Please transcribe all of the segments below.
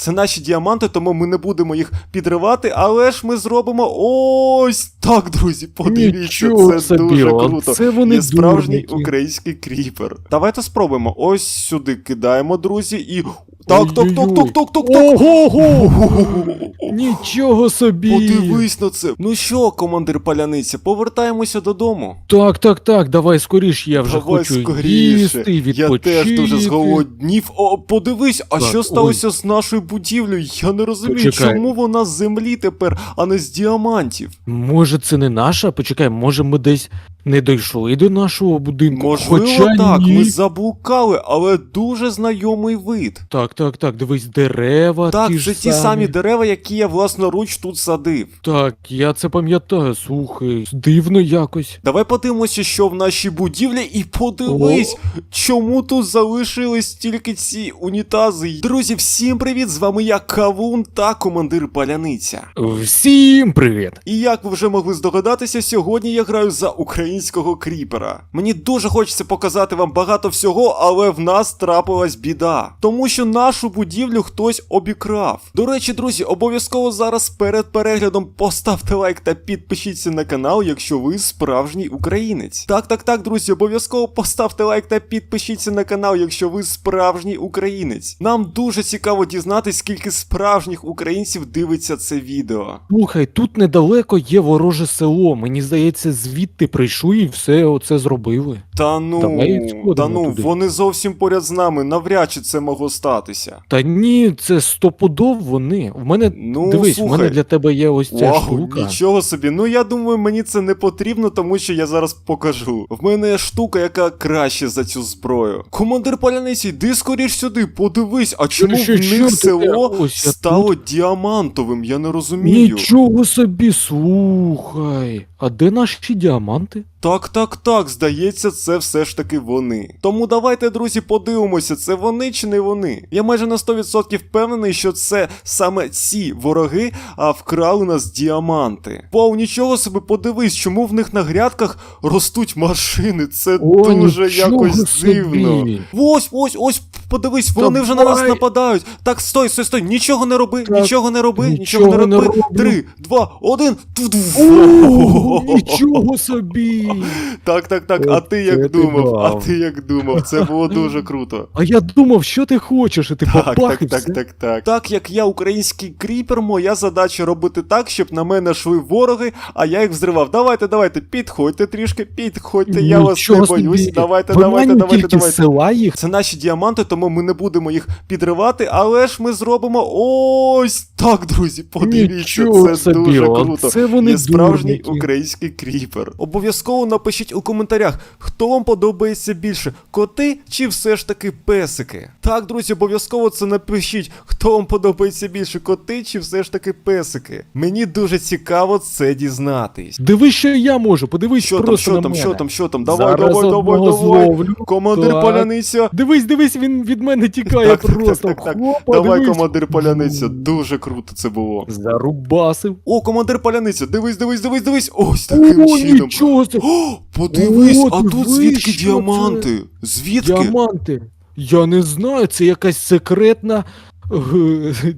Це наші діаманти, тому ми не будемо їх підривати, але ж ми зробимо ось так, друзі. Подивіться, Нічого це собі, дуже круто. це вони Є справжній дурники. український кріпер. Давайте спробуємо. Ось сюди кидаємо, друзі, і. Так, так, так, так, так, так, так. Ого-го! Нічого собі! Подивись на це. Ну що, командир паляниця, повертаємося додому. Так, так, так, давай скоріш, я вже Давай хочу скоріше. їсти, Я відпочити. теж дуже зголоднів. О, подивись, а Так, що сталося з нашою будівлею? Я не розумію, Почекай. чому вона з землі тепер, а не з діамантів. Може, це не наша? Почекай, може ми десь не дійшли до нашого будинку? Можливо, Хоча так, ні. ми заблукали, але дуже знайомий вид. Так, так, так, дивись, дерева. Так, ті це ж ті самі дерева, які я власноруч тут садив. Так, я це пам'ятаю, слухай, дивно якось. Давай подивимося, що в нашій будівлі, і подивись, чому тут залишились тільки ці унітази. Друзі, всім привіт! З вами я Кавун та командир Паляниця. Всім привіт! І як ви вже могли здогадатися, сьогодні я граю за українського кріпера. Мені дуже хочеться показати вам багато всього, але в нас трапилась біда. Тому що нашу будівлю хтось обікрав. До речі, друзі, обов'язково зараз перед переглядом поставте лайк та підпишіться на канал, якщо ви справжній українець. Так, так, так, друзі, обов'язково поставте лайк та підпишіться на канал, якщо ви справжній українець. Нам дуже цікаво дізнатись, скільки справжніх українців дивиться це відео. Слухай, тут недалеко є вороже село. Мені здається, звідти прийшли і все оце зробили. Та ну, Давай та ну, туди. вони зовсім поряд з нами, навряд чи це могло статися. Та ні, це стопудов вони. В мене Ну, дивись, слухай. в мене для тебе є ось ця Вау, штука. нічого собі. Ну я думаю, мені це не потрібно, тому що я зараз покажу. В мене є штука, яка краще за цю зброю. Командир паляниці, йди скоріш сюди, подивись, а чому що, в них село Ось стало діамантовим? Я не розумію. Нічого собі, слухай. А де наші діаманти? Так, так, так, здається, це все ж таки вони. Тому давайте, друзі, подивимося, це вони чи не вони. Я майже на 100% впевнений, що це саме ці вороги а, вкрали у нас діаманти. Вау, нічого собі, подивись, чому в них на грядках ростуть машини. Це О, дуже якось собі. дивно. Ось, ось, ось, подивись, вони вже на нас нападають. Так, стой, стой, стой, нічого не роби, Так, нічого не роби, нічого, не роби. Три, два, один. Нічого собі! Так, так, так. А ти як думав? А ти як думав? Це було дуже круто. А я думав, що ти хочеш, і ти Так, так, так, так, так. Так як я український кріпер, моя задача робити так, щоб на мене йшли вороги, а я їх взривав. Давайте, давайте, підходьте трішки, підходьте, я вас не боюсь. Давайте, давайте, давайте, давайте. села їх. Це наші діаманти, тому ми не будемо їх підривати, але ж ми зробимо ось так, друзі. Подивіться, Нічого це собі, дуже круто. це вони Є справжній дурники. український кріпер. Обов'язково напишіть у коментарях, хто вам подобається більше, коти чи все ж таки песики. Так, друзі, обов'язково це напишіть, хто вам подобається більше, коти чи все ж таки песики. Мені дуже цікаво це дізнатись. Дивись, що я можу, подивись Що там, просто що на там, мене. що там, що там? Давай, Зараз давай, давай, одного давай. зловлю. Командир Так. Поляниця. Дивись, дивись, він від мене тікає Так, просто. так, так, так. Хопа, Давай, дивись. командир Поляниця, дуже круто це було. Зарубасив. О, командир Поляниця, дивись, дивись, дивись, дивись. Ось таким О, чином. нічого. О, подивись, О, а тут звідки що діаманти? Звідки? Діаманти. Я не знаю, це якась секретна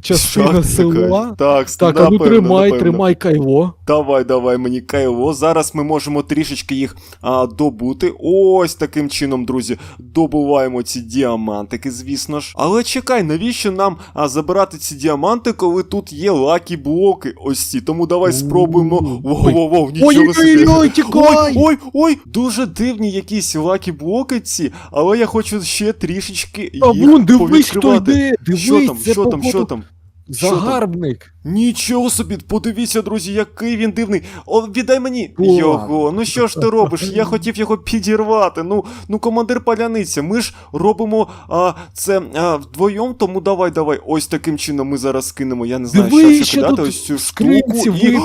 частина села. Так, Так, а ну тримай, напевно. тримай кайло. Давай, давай мені кайло. Зараз ми можемо трішечки їх а, добути. Ось таким чином, друзі, добуваємо ці діамантики, звісно ж. Але чекай, навіщо нам а, забирати ці діаманти, коли тут є лакі блоки? Ось ці. Тому давай спробуємо. Ой. Воу-воу-воу, нічого собі. Ой-ой-ой! Ой, ой, ой, дуже дивні якісь лакі блоки ці, але я хочу ще трішечки їх повідкривати. Що там, там, що там? Що там? Загарбник. Нічого собі, подивіться, друзі, який він дивний. О, віддай мені О. його. Ну що ж ти робиш? Я хотів його підірвати. Ну, ну, командир паляниця, ми ж робимо а, це а, вдвоєм, тому давай, давай. Ось таким чином ми зараз скинемо. Я не знаю, Дивись, що що кидати, тут ось цю штуку. І...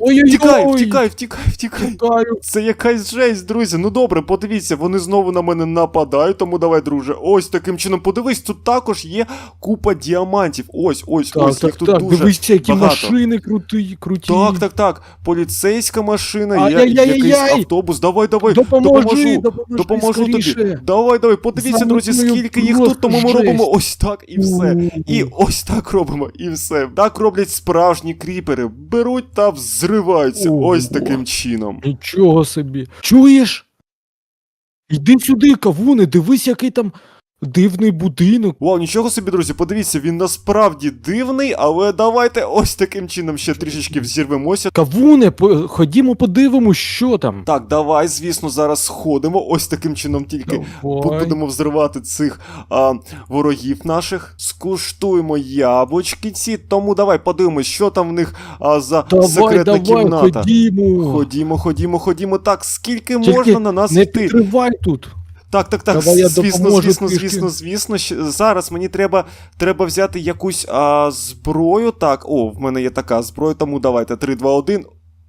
Ой-ой-ой. Втікай, втікай, втікай, втікай. Тікаю. Це якась жесть, друзі. Ну добре, подивіться, вони знову на мене нападають, тому давай, друже. Ось таким чином. Подивись, тут також є купа діамантів. Ось, ось, Так, ось, їх так, тут так, дуже дивись, які багато. машини круті, круті. Так, так, так. Поліцейська машина, Ай-яй-яй-яй-яй! якийсь автобус. Давай, давай. Допоможи, допоможу. допоможи, Допоможу скоріше. тобі. Давай, давай, подивіться, друзі, скільки їх тут, тому ми жесть. робимо ось так і все. І ось так робимо, і все. Так роблять справжні кріпери. Беруть та взриваються. Ого. Ось таким чином. Нічого собі. Чуєш? Йди сюди, кавуни, дивись, який там дивний будинок. Вау, нічого собі, друзі, подивіться, він насправді дивний, але давайте ось таким чином ще трішечки взірвемося. Кавуне, по- ходімо подивимось, що там. Так, давай, звісно, зараз сходимо. Ось таким чином тільки Давай. будемо взривати цих а, ворогів наших. Скуштуємо яблучки ці. Тому давай подивимось, що там в них а, за Давай, секретна давай, кімната. ходімо. Ходімо, ходімо, ходімо. Так, скільки Тільки можна на нас Не йти? підривай тут. Так, так, так. Давай я звісно, звісно, звісно, звісно. Щ- Зараз мені треба, треба взяти якусь а, зброю. Так, о, в мене є така зброя, тому давайте 3, 2, 1.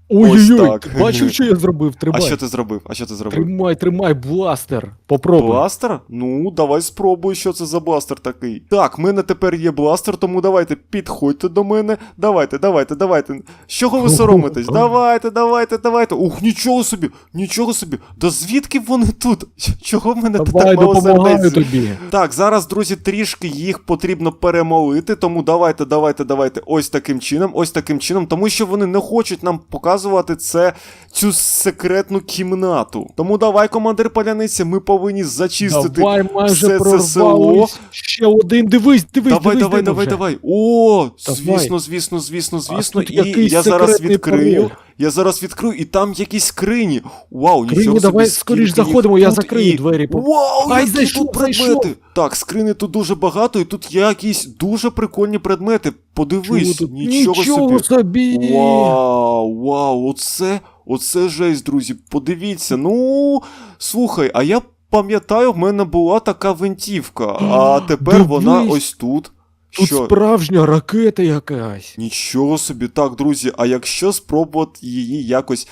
Ой-ой-ой, так. бачив, що я зробив? тримай. А що ти зробив? А що ти зробив? Тримай, тримай, бластер. Попробуй. Бластер? Ну, давай спробуй, що це за бластер такий. Так, в мене тепер є бластер, тому давайте підходьте до мене. Давайте, давайте, давайте. З чого ви соромитесь? Давайте, давайте, давайте. Ух, нічого собі, нічого собі. Да звідки вони тут? Чого в мене тут Давай, так мало допомагаю тобі. Так, зараз, друзі, трішки їх потрібно перемолити, тому давайте, давайте, давайте ось таким чином, ось таким чином, тому що вони не хочуть нам показувати це, цю секретну кімнату. Тому давай, командир Паляниця, ми повинні зачистити. Давай, майже все це село. Ще один, дивись, дивись, Давай, дивись, давай, давай, давай. О, Давай. звісно, звісно, звісно, звісно. А, І я зараз відкрию. пароль. Я зараз відкрию, і там якісь скрині. Вау, нічого собі, давай скільки скоріш їх заходимо, я тут закрию і- двері. Вау, Ай, які зайшов, тут предмети. зайшов. Так, скрини тут дуже багато, і тут є якісь дуже прикольні предмети. Подивись, тут? нічого, Нічого собі. собі. Вау, вау, оце, оце жесть, друзі. Подивіться. Ну, слухай, а я пам'ятаю, в мене була така винтівка, а тепер вона Дивись. ось тут. Тут Що? справжня ракета якась. Нічого собі, так, друзі. А якщо спробувати її якось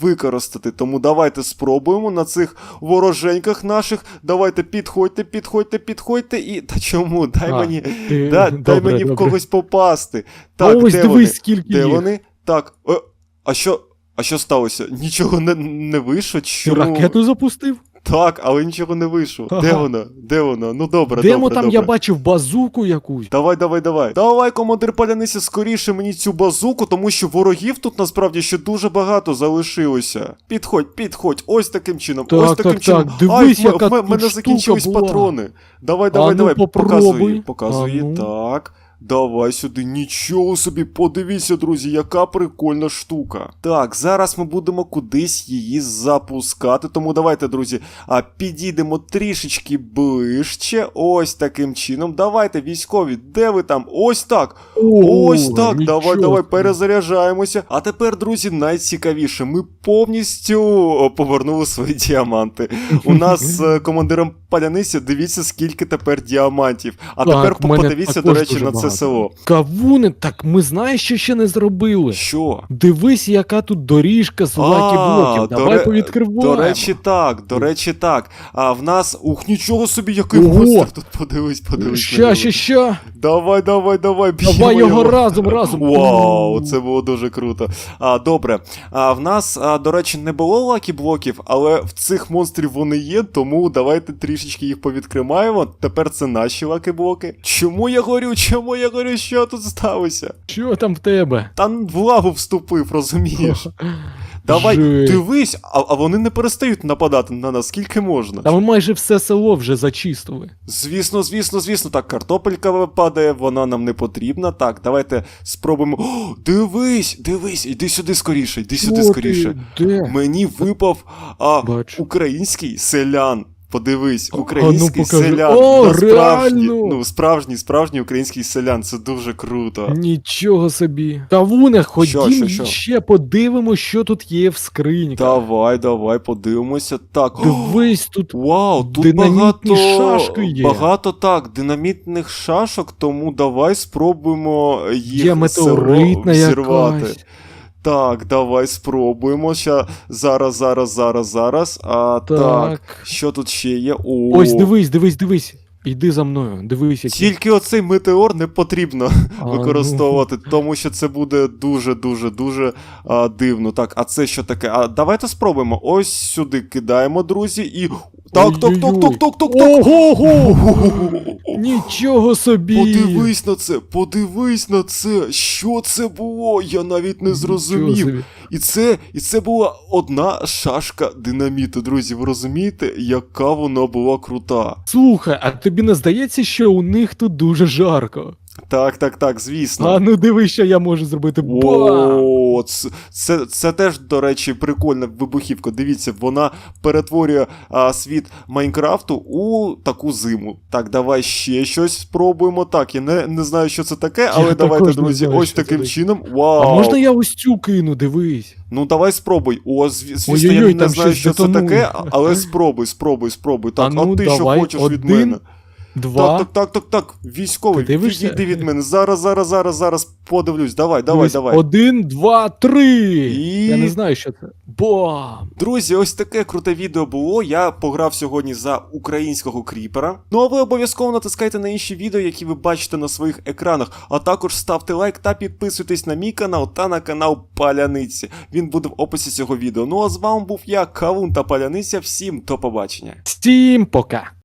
використати, тому давайте спробуємо на цих вороженьках наших. Давайте підходьте, підходьте, підходьте і. Та чому? Дай А, мені, Ти- да, дай добре, в когось попасти. Так, Ось де дивись, вони? скільки Де їх. вони? Так. Е, а що? А що сталося? Нічого не, не вийшло? Ти ракету запустив? Так, але нічого не вийшло. Де вона? Де вона? Ну добре, Демо добре, там добре. я бачив базуку якусь. Давай, давай, давай. Давай, командир паляниці, скоріше мені цю базуку, тому що ворогів тут насправді ще дуже багато залишилося. Підходь, підходь, ось таким чином, Так, ось таким так, чином. так, дивись, Ай, в яка в тут мене штука закінчились була. патрони. Давай, А давай, ну, давай, попробуй. показуй, показуй. А ну. Так. Давай сюди, нічого собі, подивіться, друзі, яка прикольна штука. Так, зараз ми будемо кудись її запускати. Тому давайте, друзі, а підійдемо трішечки ближче. Ось таким чином. Давайте, військові, де ви там? Ось так. Ось так, нічого давай, давай, перезаряджаємося. А тепер, друзі, найцікавіше. Ми повністю повернули свої діаманти. У нас з командиром паляниці, дивіться, скільки тепер діамантів. А Так, тепер подивіться, до речі, на це. Село. Кавуни, так ми знаєш, що ще не зробили. Що? Дивись, яка тут доріжка з лакі-блоків. Давай повідкриваємо. До речі, так, до речі, так. А в нас. Ух, нічого собі, який монстр тут подивись, подивись. Ща, ща, ща. Давай, давай, давай, б'ємо Давай його разом, разом. Вау, це було дуже круто. А, добре. А, в нас, а, до речі, не було лакі-блоків, але в цих монстрів вони є, тому давайте трішечки їх повідкримаємо. Тепер це наші лакі-блоки. Чому я горю? Чому я горю? Що тут сталося? Що там в тебе? Та в лаву вступив, розумієш? Давай, Жесть. дивись, а, а вони не перестають нападати на нас, скільки можна. Та ми майже все село вже зачистили. Звісно, звісно, звісно. Так, картопелька падає, вона нам не потрібна. Так, давайте спробуємо. О, дивись, дивись, іди сюди скоріше, йди сюди О, скоріше. ти Де? Мені випав а, Бачу. український селян. Подивись, А, ну, український селян. О, Да, справжній, ну, справжній, справжній український селян. Це дуже круто. Нічого собі. Кавуне, ходім що, що? ще подивимось, що тут є в скриньках. Давай, давай, подивимося. Так. Дивись, тут Вау, тут Динамітні багато, шашки є. багато так, динамітних шашок, тому давай спробуємо їх є метеоритна село взірвати. якась. Так, давай спробуємо. Ща, зараз, зараз, зараз, зараз. А, так. Так. Що тут ще є? О, Ось дивись, дивись, дивись. Йди за мною, дивись, які. Тільки оцей метеор не потрібно А, використовувати, тому що це буде дуже дуже дивно. Так, а це що таке? А давайте спробуємо. Ось сюди кидаємо, друзі, і. Так, так, так, так, так, так, так. Ого-го! Нічого собі! Подивись на це, подивись на це. Що це було? Я навіть не зрозумів. І це, і це була одна шашка динаміту, друзі. Ви розумієте, яка вона була крута? Слухай, а тобі не здається, що у них тут дуже жарко? Так, так, так, звісно. А ну диви, що я можу зробити. О, це, це, це теж, до речі, прикольна вибухівка. Дивіться, вона перетворює а, світ Майнкрафту у таку зиму. Так, давай ще щось спробуємо. Так, я не, не знаю, що це таке, але давайте, друзі, знаю, ось що це таким чином. Вау! А можна я ось цю кину, дивись. Ну давай спробуй. О, зв- звісно, я Ой-ой-ой, не знаю, що це таке, але спробуй, спробуй, спробуй. Так, А ну, а ти давай, що хочеш від мене? Два. Так, так, так, так, так. Військовий, Ти дивишся? відійди від мене. Зараз, зараз, зараз, зараз подивлюсь. Давай, давай, Дивись, давай. Один, два, три. І- Я не знаю, що це. Бам! Друзі, ось таке круте відео було. Я пограв сьогодні за українського кріпера. Ну а ви обов'язково натискайте на інші відео, які ви бачите на своїх екранах. А також ставте лайк та підписуйтесь на мій канал та на канал Паляниці. Він буде в описі цього відео. Ну а з вами був я, Кавун та Паляниця. Всім до побачення. Всім пока!